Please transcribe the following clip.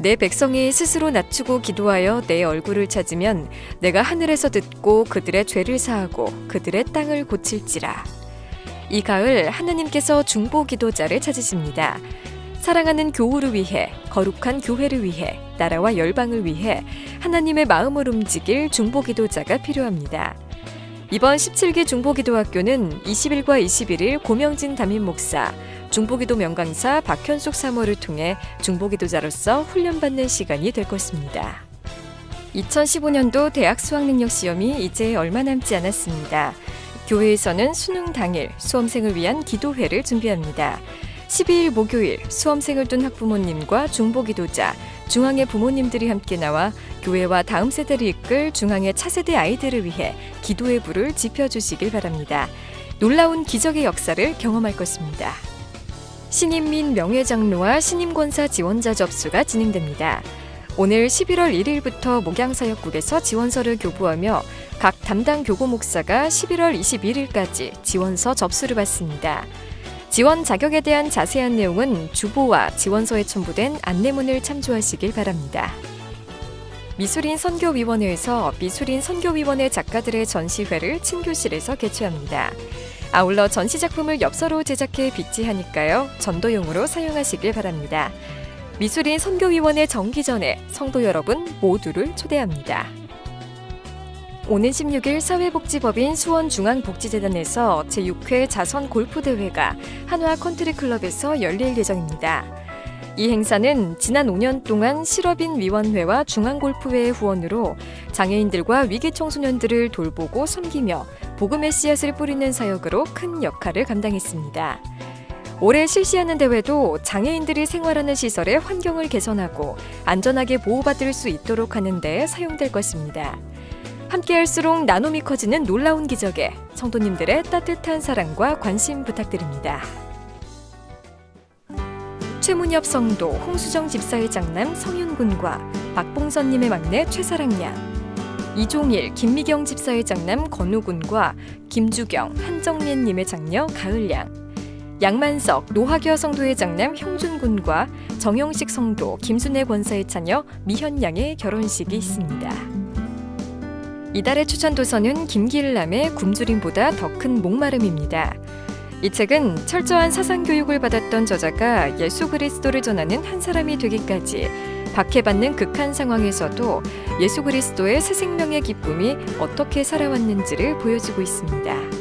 내 백성이 스스로 낮추고 기도하여 내 얼굴을 찾으면 내가 하늘에서 듣고 그들의 죄를 사하고 그들의 땅을 고칠지라. 이 가을 하느님께서 중보 기도자를 찾으십니다. 사랑하는 교우를 위해, 거룩한 교회를 위해, 나라와 열방을 위해 하나님의 마음을 움직일 중보 기도자가 필요합니다. 이번 17기 중보기도학교는 20일과 21일 고명진 담임 목사, 중보기도 명강사 박현숙 사모를 통해 중보기도자로서 훈련받는 시간이 될 것입니다. 2015년도 대학 수학능력 시험이 이제 얼마 남지 않았습니다. 교회에서는 수능 당일 수험생을 위한 기도회를 준비합니다. 12일 목요일 수험생을 둔 학부모님과 중보기도자, 중앙의 부모님들이 함께 나와 교회와 다음 세대를 이끌 중앙의 차세대 아이들을 위해 기도의 불을 지펴주시길 바랍니다. 놀라운 기적의 역사를 경험할 것입니다. 신임 및 명예장로와 신임권사 지원자 접수가 진행됩니다. 오늘 11월 1일부터 목양사역국에서 지원서를 교부하며 각 담당 교구 목사가 11월 21일까지 지원서 접수를 받습니다. 지원 자격에 대한 자세한 내용은 주보와 지원서에 첨부된 안내문을 참조하시길 바랍니다. 미술인 선교위원회에서 미술인 선교위원회 작가들의 전시회를 친교실에서 개최합니다. 아울러 전시 작품을 엽서로 제작해 비치하니까요. 전도용으로 사용하시길 바랍니다. 미술인 선교위원회 정기 전에 성도 여러분 모두를 초대합니다. 오는 16일 사회복지법인 수원중앙복지재단에서 제6회 자선 골프대회가 한화 컨트리클럽에서 열릴 예정입니다. 이 행사는 지난 5년 동안 실업인 위원회와 중앙골프회의 후원으로 장애인들과 위기 청소년들을 돌보고 섬기며 복음의 씨앗을 뿌리는 사역으로 큰 역할을 감당했습니다. 올해 실시하는 대회도 장애인들이 생활하는 시설의 환경을 개선하고 안전하게 보호받을 수 있도록 하는 데 사용될 것입니다. 함께할수록 나눔이 커지는 놀라운 기적에 성도님들의 따뜻한 사랑과 관심 부탁드립니다. 최문엽 성도, 홍수정 집사의 장남 성윤군과 박봉선님의 막내 최사랑 양, 이종일, 김미경 집사의 장남 건우군과 김주경, 한정민님의 장녀 가을양, 양만석, 노하겨 성도의 장남 형준군과 정영식 성도, 김순애 권사의 자녀 미현양의 결혼식이 있습니다. 이달의 추천 도서는 김길남의 굶주림보다 더 큰 목마름입니다. 이 책은 철저한 사상 교육을 받았던 저자가 예수 그리스도를 전하는 한 사람이 되기까지 박해받는 극한 상황에서도 예수 그리스도의 새 생명의 기쁨이 어떻게 살아왔는지를 보여주고 있습니다.